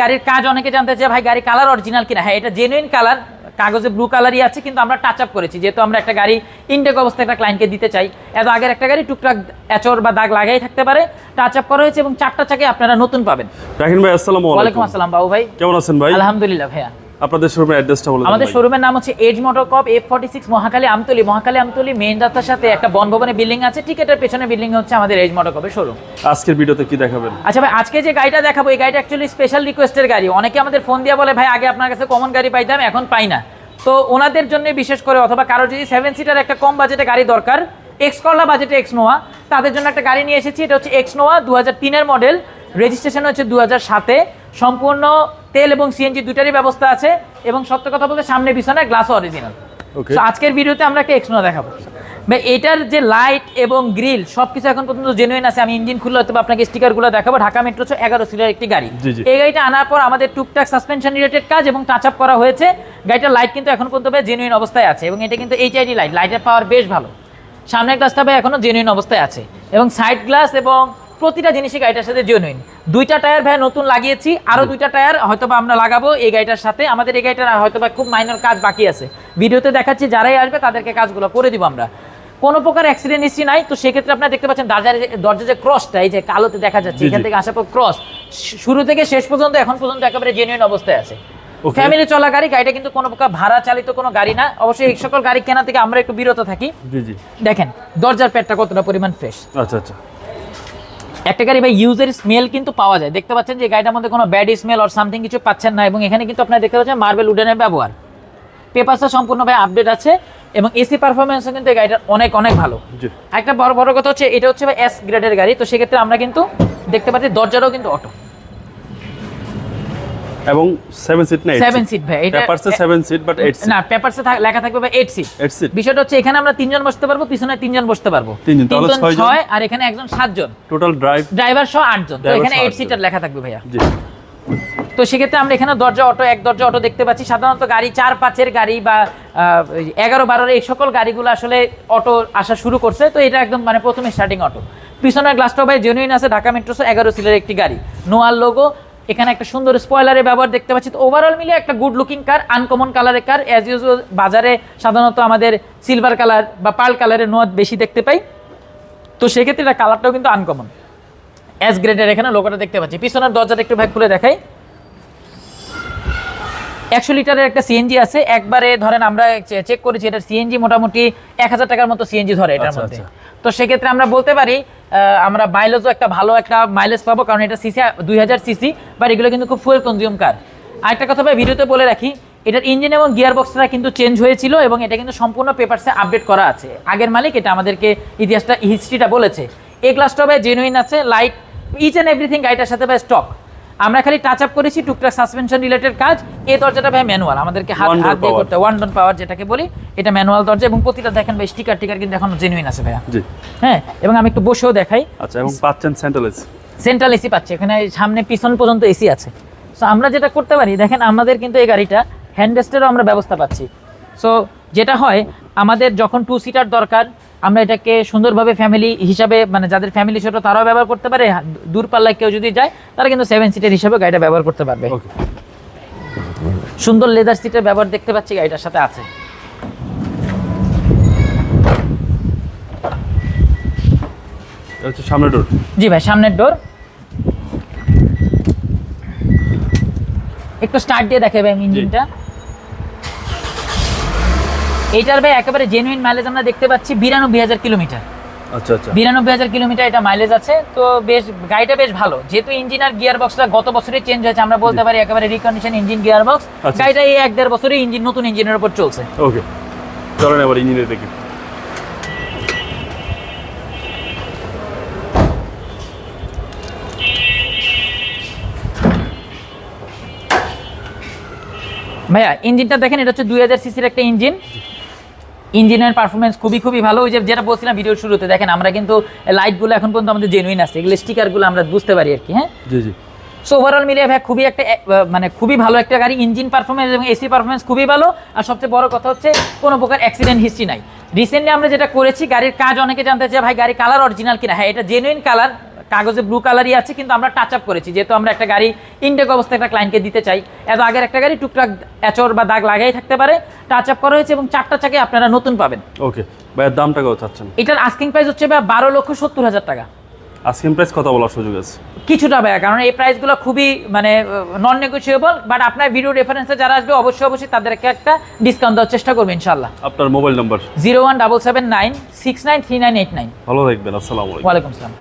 গাড়ির কাজ অনেকে জানতে চাই ভাই গাড়ি কালার অরিজিনাল কিনা? হ্যাঁ এটা জেনুইন কালার কাগজে ব্লু কালারই আছে কিন্তু আমরা টাচ আপ করেছি। যেহেতু আমরা একটা গাড়ি ইনটেক অবস্থায় একটা ক্লায়েন্টকে দিতে চাই এত আগের একটা গাড়ি টুকটাক এচর বা দাগ লাগাই থাকতে পারে টাচ আপ করা হয়েছে এবং চারটা চাকে আপনারা নতুন পাবেন। রাহিন ভাই আসসালামু আলাইকুম। আসসালাম বাবু ভাই। কেমন আছেন ভাই? আলহামদুলিল্লাহ ভাইয়া। আপনাদের শোরুমের অ্যাড্রেসটা বলে আমাদের শোরুমের নাম হচ্ছে এজ মোটর কপ F forty six Mohakhali Amtoli. Mohakhali Amtoli main রাস্তার সাথে একটা বনভবনে বিল্ডিং আছে টিকেটের পেছনে বিল্ডিং হচ্ছে আমাদের এজ মোটর কপের শোরুম আজকের ভিডিওতে কি দেখাবেন? আচ্ছা ভাই আজকে যে গাড়িটা দেখাবো এই গাড়িটা অ্যাকচুয়ালি স্পেশাল রিকোয়েস্টের গাড়ি। অনেকে আমাদের ফোন দিয়ে বলে ভাই আগে আপনার কাছে কমন গাড়ি পাইতাম এখন পাই না। তো ওনাদের জন্য বিশেষ করে অথবা কারও যদি সেভেন সিটার একটা কম বাজেটে গাড়ি দরকার এক্স করলা বাজেটে এক্স নোয়া তাদের জন্য একটা গাড়ি নিয়ে এসেছি। এটা হচ্ছে এক্স নোয়া দু হাজার তিনের মডেল রেজিস্ট্রেশন হচ্ছে দু হাজার সাতে। সম্পূর্ণ তেল এবং সিএনজি দুটারই ব্যবস্থা আছে এবং সত্য কথা বলতে সামনে পিছনে গ্লাস অরিজিনাল আজকের ভিডিওতে আমরা একটা এক্স নোয়া দেখাবো। ভাই এটার যে লাইট এবং গ্রিল সবকিছু এখন পর্যন্ত জেনুইন আছে। আমি ইঞ্জিন খুললে হয়তো আপনাকে স্টিকারগুলো দেখাবো। ঢাকা মেট্রো এগারো সিটার একটি গাড়ি। এই গাড়িটা আনার পর আমাদের টুকটাক সাসপেনশন রিলেটেড কাজ এবং টাচ আপ করা হয়েছে। গাড়িটার লাইট কিন্তু এখন পর্যন্ত জেনুইন অবস্থায় আছে এবং এটা কিন্তু এইচআইডি লাইট লাইটের পাওয়ার বেশ ভালো। সামনের গ্লাসটা ভাই এখনও জেনুইন অবস্থায় আছে। এবং সাইড গ্লাস এবং প্রতিটা জিনিসই গাড়িটার সাথে জেনুইন দুইটা টায়ার ভাই নতুন লাগিয়েছি আরও দুইটা টায়ার হয়তো বা আমরা লাগাবো এই গাড়িটার সাথে। আমাদের এই গাড়িটার হয়তো বা খুব মাইনর কাজ বাকি আছে। ভিডিওতে দেখাচ্ছি যারাই আসবে তাদেরকে কাজগুলো করে দিব আমরা। কোনো প্রকার অ্যাক্সিডেন্ট হিস্ট্রি নাই তো সেক্ষেত্রে আপনারা দেখতে পাচ্ছেন দরজার দরজার যে ক্রসটা এই যে কালোতে দেখা যাচ্ছে এখান থেকে আসার পর ক্রস শুরু থেকে শেষ পর্যন্ত এখন পর্যন্ত একেবারে জেনুইন অবস্থায় আছে। ফ্যামিলি চলা গাড়ি গাড়িটা কিন্তু কোনো প্রকার ভাড়া চালিত কোনো গাড়ি না। অবশ্যই এই সকল গাড়ি কেনা থেকে আমরা একটু বিরত থাকি। দেখেন দরজার পেটটা কতটা পরিমাণ ফ্রেশ আচ্ছা আচ্ছা। একটা গাড়ি ভাই ইউজের স্মেল কিন্তু পাওয়া যায়। দেখতে পাচ্ছেন যে গাড়িটার মধ্যে কোনো ব্যাড স্মেল অর সামথিং কিছু পাচ্ছেন না এবং এখানে কিন্তু আপনার দেখতে পাচ্ছেন মার্বেল উডেনের ব্যবহার। পেপারসটা সম্পূর্ণভাবে আপডেট আছে এবং এসি পারফরমেন্সও কিন্তু এই গাড়িটার অনেক অনেক ভালো। একটা বড় বড় কথা হচ্ছে এটা হচ্ছে এস গ্রেডের গাড়ি তো সেক্ষেত্রে আমরা কিন্তু দেখতে পাচ্ছি দরজাটাও কিন্তু অটো এবং 7 সিট না সেভেন সিট ভাই এটা পেপারসে 7 সিট বাট 8 সিট না পেপারসে লেখা থাকবে ভাই এইট সিট 8 সিট বিষয়টা হচ্ছে এখানে আমরা তিনজন বসতে পারব পিছনে তিনজন বসতে পারব। তিনজন, তাহলে তিনজন ছয়জন। ছয় আর এখানে একজন সাতজন। টোটাল ড্রাইভ ড্রাইভার সহ আটজন। তো এখানে সহ এইট সিটার লেখা থাকবে ভাইয়া। জি। তো সেক্ষেত্রে আমরা এখানে দরজা অটো এক দরজা অটো দেখতে পাচ্ছি। সাধারণত গাড়ি চার পাঁচের গাড়ি বা এগারো বারোর এই সকল গাড়িগুলো আসলে অটো আসা শুরু করছে। তো এটা একদম মানে প্রথমে স্টার্টিং অটো পিছনের গ্লাসটাও ভাই জেনুইন আছে ঢাকা মেট্রোস এগারো সিলের একটি গাড়ি। নোয়ার লোগো এখানে একটা সুন্দর স্পয়লারের ব্যবহার দেখতে পাচ্ছি। তো ওভারঅল মিলে একটা গুড লুকিং কার আনকমন কালারের কার অ্যাজ ইউজুয়াল বাজারে সাধারণত আমাদের সিলভার কালার বা পার্ল কালারের নোয়াদ বেশি দেখতে পাই। তো সেক্ষেত্রে এটা কালারটাও কিন্তু আনকমন অ্যাজ গ্রেডের এখানে লোকটা দেখতে পাচ্ছি। পিছনের দরজাটা একটু ভাই খুলে দেখাই। একশো লিটারের একটা সিএনজি আছে। একবারে ধরেন আমরা চেক করেছি এটা সিএনজি মোটামুটি এক হাজার টাকার মতো সিএনজি ধরে এটার আচ্ছা, মধ্যে। আচ্ছা। তো সেক্ষেত্রে আমরা বলতে পারি আমরা মাইলেজও একটা ভালো একটা মাইলেজ পাবো কারণ এটা সিসি দুই হাজার সিসি বাট এগুলো কিন্তু খুব ফুয়েল কনজিউম কার আরেকটা কথা ভাই ভিডিওতে বলে রাখি এটার ইঞ্জিন এবং গিয়ার বক্সটা কিন্তু চেঞ্জ হয়েছিল এবং এটা কিন্তু সম্পূর্ণ পেপারসে আপডেট করা আছে। আগের মালিক এটা আমাদেরকে ইতিহাসটা হিস্ট্রিটা বলেছে। এই গ্লাসটা ভাই জেনুইন আছে লাইট ইচ অ্যান্ড এভরিথিং গাড়িটার সাথে ভাই স্টক আমরা খালি টাচ আপ করেছি টুকটাক সাসপেনশন রিলেটেড কাজ। এই দরজাটা ভাই ম্যানুয়াল আমাদেরকে হাত হাত দিয়ে করতে ওয়ান ডন পাওয়ার যেটাকে বলি এটা ম্যানুয়াল দরজা এবং প্রতিটা দেখেন ভাই স্টিকার টিকার কিন্তু এখন জেনুইন আছে ভাইয়া। জি। হ্যাঁ এবং আমি একটু বসেও দেখাই। আচ্ছা এবং পাচ্ছেন সেন্ট্রাল এসি সেন্ট্রাল এসি পাচ্ছে এখানে সামনে পিছন পর্যন্ত এসি আছে। সো আমরা যেটা করতে পারি দেখেন আমাদের কিন্তু এই গাড়িটা হ্যান্ডরেস্টেরও আমরা ব্যবস্থা পাচ্ছি। সো যেটা হয় আমাদের যখন টু সিটার দরকার আমরা এটাকে সুন্দরভাবে ফ্যামিলি হিসাবে মানে যাদের ফ্যামিলি ছোট তারাও ব্যবহার করতে পারে। দূরপাল্লায় কেউ যদি যায় তারা কিন্তু সেভেন সিটের হিসাবে গাড়িটা ব্যবহার করতে পারবে। সুন্দর লেদার সিটের ব্যবহার দেখতে পাচ্ছি গাড়িটার সাথে আছে। এটা হচ্ছে সামনে ডোর জি ভাই সামনের ডোর একটু স্টার্ট দিয়ে দেখে ভাই ইঞ্জিনটা এইটার ভাই একেবারে জেনুইন মাইলেজ আমরা দেখতে পাচ্ছি বিরানব্বই হাজার কিলোমিটার। আচ্ছা আচ্ছা। বিরানব্বই হাজার কিলোমিটার এটা মাইলেজ আছে। তো বেশ গাড়িটা বেশ ভালো। যেহেতু ইঞ্জিন আর গিয়ার বক্সটা গত বছরে চেঞ্জ হয়েছে আমরা বলতে পারি একেবারে রিকন্ডিশন ইঞ্জিন গিয়ার বক্স। গাড়িটা এই এক দেড় বছরে ইঞ্জিন নতুন ইঞ্জিনের উপর চলছে। ওকে। চলেন এবার ইঞ্জিনিয়ার দেখি। ভাইয়া ইঞ্জিনটা দেখেন এটা হচ্ছে দুই হাজার সিসির একটা ইঞ্জিন ইঞ্জিনের পারফরমেন্স খুবই খুবই ভালো। ওই যে যেটা বলছিলাম ভিডিওর শুরুতে দেখেন আমরা কিন্তু লাইটগুলো এখন পর্যন্ত আমাদের জেনুইন আছে। এগুলো স্টিকারগুলো আমরা বুঝতে পারি আর কি হ্যাঁ? জি জি। সো ওভারঅল মিলিয়ে ভাই খুবই একটা মানে খুবই ভালো একটা গাড়ি। ইঞ্জিন পারফরমেন্স এবং এসি পারফরমেন্স খুবই ভালো। আর সবচেয়ে বড় কথা হচ্ছে কোনো প্রকার অ্যাক্সিডেন্ট হিস্ট্রি নাই। রিসেন্টলি আমরা যেটা করেছি গাড়ির কাজ অনেকে জানতে চাই ভাই গাড়ি কালার অরিজিনাল কিনা? হ্যাঁ এটা জেনুইন কালার কাগজে ব্লু কালারই আছে কিন্তু আমরা টাচ আপ করেছি। যেহেতু আমরা একটা গাড়ি ইনটেক অবস্থায় একটা ক্লায়েন্টকে দিতে চাই এত আগের একটা গাড়ি টুকটাক এচর বা দাগ লাগাই থাকতে পারে টাচ আপ করা হয়েছে এবং চারটা চাকে আপনারা নতুন পাবেন। ওকে ভাইয়ের দামটা কত চাচ্ছেন? এটার আস্কিং প্রাইস হচ্ছে ভাই বারো লক্ষ সত্তর হাজার টাকা। আস্কিং প্রাইস কথা বলার সুযোগ আছে। কিছুটা ভাইয়া কারণ এই প্রাইসগুলো খুবই মানে নন নেগোসিয়েবল বাট আপনার ভিডিও রেফারেন্সে যারা আসবে অবশ্যই অবশ্যই তাদেরকে একটা ডিসকাউন্ট দেওয়ার চেষ্টা করবে ইনশাল্লাহ আপনার mobile number zero one double seven nine six nine three nine eight nine ভালো থাকবেন আসসালামু আলাইকুম। ওয়ালাইকুম আসসালাম।